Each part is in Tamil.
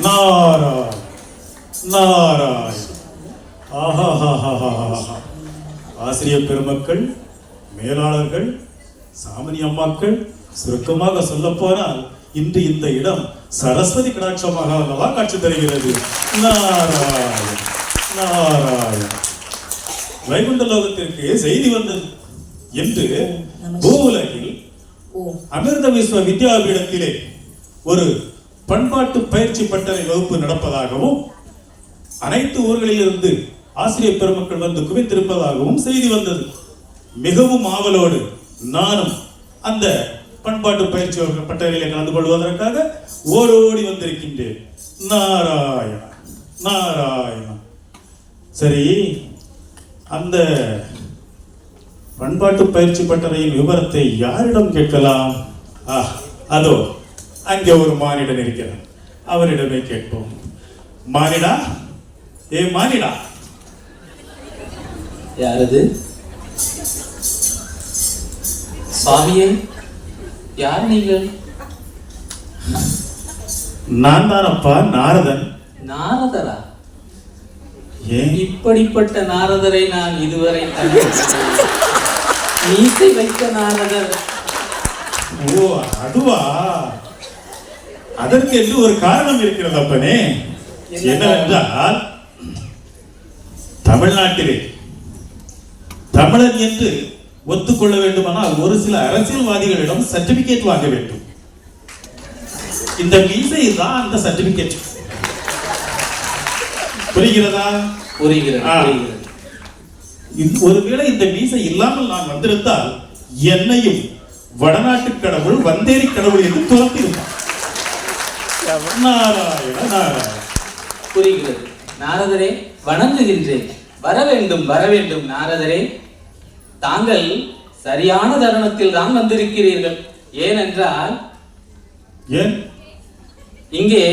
நாராயண நாராயண. ஆஹாஹாஹாஹாஹா. ஆசிரியர் பெருமக்கள் மேலாளர்கள் சாமணி அம்மாக்கள் சுருக்கமாக சொல்லப் போனால் இன்று இந்த இடம் சரஸ்வதி கடாட்சமாக அல்லவா காட்சி தருகிறது. நாராயண நாராயண. வைகுண்ட லோகத்திற்கு செய்தி வந்தது என்று பூவுலகில் ஓம் அமிர்த விஸ்வ வித்யாபீடத்திலே ஒரு பண்பாட்டு பயிற்சி பட்டறை வகுப்பு நடப்பதாகவும் அனைத்து ஊர்களிலிருந்து ஆசிரியர் பெருமக்கள் வந்து குவித்திருப்பதாகவும் செய்தி வந்தது. மிகவும் ஆவலோடு நானும் அந்த பண்பாட்டு பயிற்சி வகுப்பு கலந்து கொள்வதற்காக ஓடோடி வந்திருக்கின்றேன். நாராயணா நாராயணா சரி அந்த பண்பாட்டு பயிற்சி பட்டறையின் விவரத்தை யாரிடம் கேட்கலாம்? ஆ அதோ. அங்கே ஒரு மானிடன் இருக்கிறான் அவரிடமே கேட்போம். மானிடா? ஏ மானிடா? யாரது? சுவாமியே யார் நீங்கள்? நான் தானப்பா நாரதன். நாரதரா? ஏன்? இப்படிப்பட்ட நாரதரை நான் இதுவரை. மீசை வைத்த நாரதர். ஓ அதுவா? அதற்கு என்று ஒரு காரணம் இருக்கிறது அப்பனே. என்ன என்னவென்றால் தமிழ்நாட்டிலே தமிழன் என்று ஒத்துக்கொள்ள வேண்டுமானால் ஒரு சில அரசியல்வாதிகளிடம் சர்டிபிகேட் வாங்க வேண்டும். இந்த மீசை தான் அந்த சர்டிபிகேட் புரிகிறதா? புரிகிறது ஒருவேளை இந்த மீசை இல்லாமல் நான் வந்திருந்தால் என்னையும் வடநாட்டு கடவுள் வந்தேரி கடவுள் என்று துரத்திருப்பான் புரிகிறது. நாரதரே வணங்குகின்றேன். வர வேண்டும் வர வேண்டும் நாரதரே. தாங்கள் சரியான தருணத்தில் தான் வந்திருக்கிறீர்கள். ஏனென்றால் ஏன்? இங்கே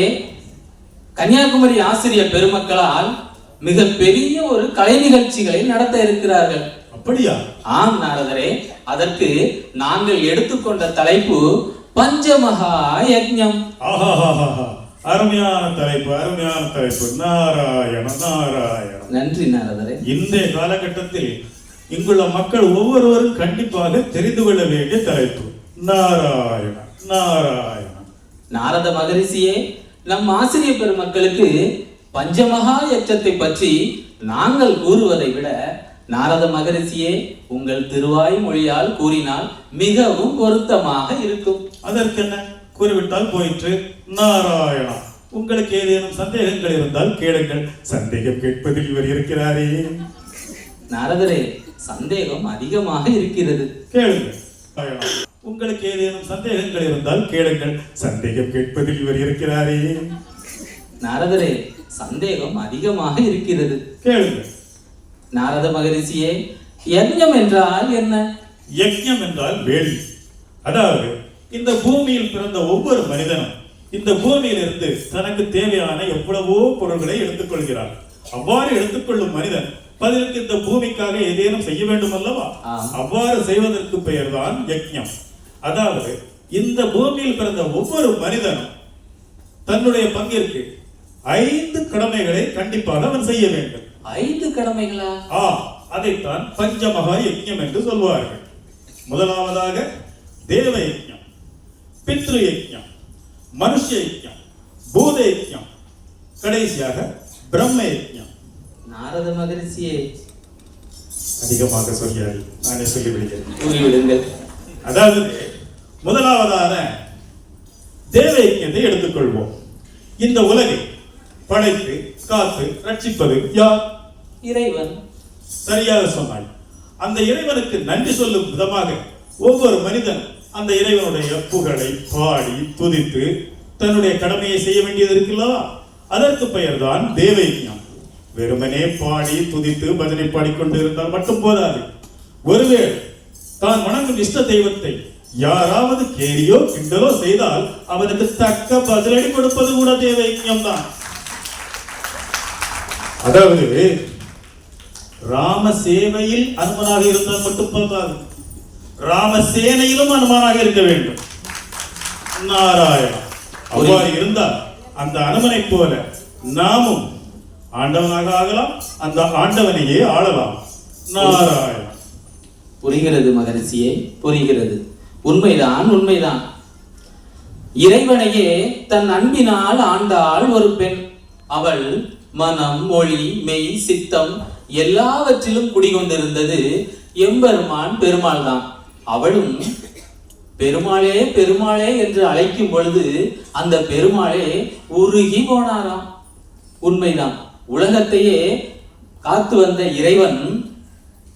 கன்னியாகுமரி ஆசிரியர் பெருமக்களால் மிக பெரிய ஒரு கலை நிகழ்ச்சிகளை நடத்த இருக்கிறார்கள். அப்படியா? ஆம் நாரதரே. அதற்கு நாங்கள் எடுத்துக்கொண்ட தலைப்பு பஞ்சமகா யஜ்ஞம் அருமையான தலைப்பு அருமையான தலைப்பு. நாராயண நாராயண. நன்றி நாரதரே. இன்றைய காலகட்டத்தில் இங்குள்ள மக்கள் ஒவ்வொருவரும் கண்டிப்பாக தெரிந்து கொள்ள வேண்டிய தலைப்பு. நாராயண நாராயண. நாரத மகரிஷியே நம் ஆசிரியர் பெருமக்களுக்கு பஞ்சமகா யட்சத்தை பற்றி நாங்கள் கூறுவதை விட நாரத மகரிஷியே உங்கள் திருவாய் மொழியால் கூறினால் மிகவும் பொருத்தமாக இருக்கும். அதற்கென்ன? கூறிவிட்டால் போயிற்று. நாராயணா உங்களுக்கு ஏதேனும் சந்தேகங்கள் இருந்தால் கேளுங்கள். சந்தேகம் கேட்பதில் இவர் இருக்கிறாரே. நாரதரே சந்தேகம் அதிகமாக இருக்கிறது. கேளுங்கள் உங்களுக்கு ஏதேனும் சந்தேகங்கள் இருந்தால் கேளுங்கள். சந்தேகம் கேட்பதில் இவர் இருக்கிறாரே. நாரதரே சந்தேகம் அதிகமாக இருக்கிறது. கேளுங்கள். நாரத மகரிஷியே யஜ்ஞம் என்றால் என்ன? யஜ்ஞம் என்றால் வேள்வி அதாவது இந்த பூமியில் பிறந்த ஒவ்வொரு மனிதனும் இந்த பூமியிலிருந்து தனக்கு தேவையான எவ்வளவோ பொருள்களை எடுத்துக்கொள்கிறார். அவ்வாறு எடுத்துக்கொள்ளும் மனிதன் பதிலுக்கு இந்த பூமிக்காக ஏதேனும் செய்ய வேண்டும் அல்லவா. அவ்வாறு செய்வதற்கு பெயர்தான் யஜ்ஞம் அதாவது இந்த பூமியில் பிறந்த ஒவ்வொரு மனிதனும் தன்னுடைய பங்கிற்கு ஐந்து கடமைகளை கண்டிப்பாக அவன் செய்ய வேண்டும். ஐந்து கடமைகளா? ஆ அதைத்தான் பஞ்சமகா யஜ்ஞம் என்று சொல்வார்கள். முதலாவதாக தேவ யஜ்ஞம் பித்ரு யஜ்ஞம் மனுஷ யஜ்ஞம் பூத யஜ்ஞம் கடைசியாக பிரம்ம யஜ்ஞம் நாரத மகரிஷியே. அதிகமாக சொல்கிறார்கள் நானே சொல்லிவிடுகிறேன். கூறிவிடுங்கள். அதாவது முதலாவதான தேவ யஜ்ஞத்தை எடுத்துக்கொள்வோம். இந்த உலகை படைத்து காத்து ரட்சிப்பது யார்? இறைவன். சரியாக சொன்னாய். அந்த இறைவனுக்கு நன்றி சொல்லும் விதமாக ஒவ்வொரு மனிதன் அந்த இறைவனுடைய புகழை பாடி துதித்து தன்னுடைய கடமையை செய்ய வேண்டியது இருக்குல்லவா அதற்கு பெயர் தான் தேவைக்கியம் வெறுமனே பாடி துதித்து பஜனை பாடிக்கொண்டு இருந்தால் மட்டும் போதாது. ஒருவேளை தான் வணங்கும் இஷ்ட தெய்வத்தை யாராவது கேலியோ கிண்டலோ செய்தால் அவனுக்கு தக்க பதிலடி கொடுப்பது கூட தேவைக்கியம் தான் அதாவது ராம சேவையில் அன்பனாக இருந்தால் மட்டும் போதாது. ராம சேனையிலும் அனுமனாக இருக்க வேண்டும். நாராயணா அவ்வாறு இருந்தால் அந்த அனுமனை போல நாமும் ஆண்டவனாக ஆகலாம் அந்த ஆண்டவனையே ஆளலாம். நாராயண புரிகிறது மகரிஷியே புரிகிறது. உண்மைதான் உண்மைதான். இறைவனையே தன் அன்பினால் ஆண்டாள் ஒரு பெண். அவள் மனம் மொழி மெய் சித்தம் எல்லாவற்றிலும் குடிகொண்டிருந்தது எம்பெருமான் பெருமாள் தான் அவளும் பெருமாளே பெருமாளே என்று அழைக்கும் பொழுது அந்த பெருமாளே உருகி போனாராம். உண்மைதான். உலகத்தையே காத்து வந்த இறைவன்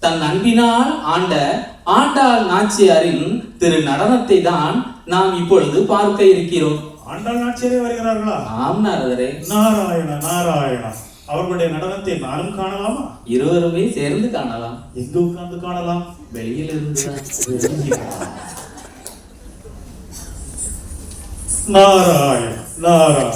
தன் அன்பினால் ஆண்ட ஆண்டாள் நாச்சியாரின் திரு நடனத்தை தான் நாம் இப்பொழுது பார்க்க இருக்கிறோம். ஆண்டாள் நாச்சியரே வருகிறார்களா? ஆம் நாரதரே. நாராயண நாராயண. அவர்களுடைய நடனத்தை நானும் காணலாமா? இருவருமே சேர்ந்து காணலாம். எங்க உட்கார்ந்து காணலாம்? வெளியில் இருந்துதான் நாராயண நாராயண.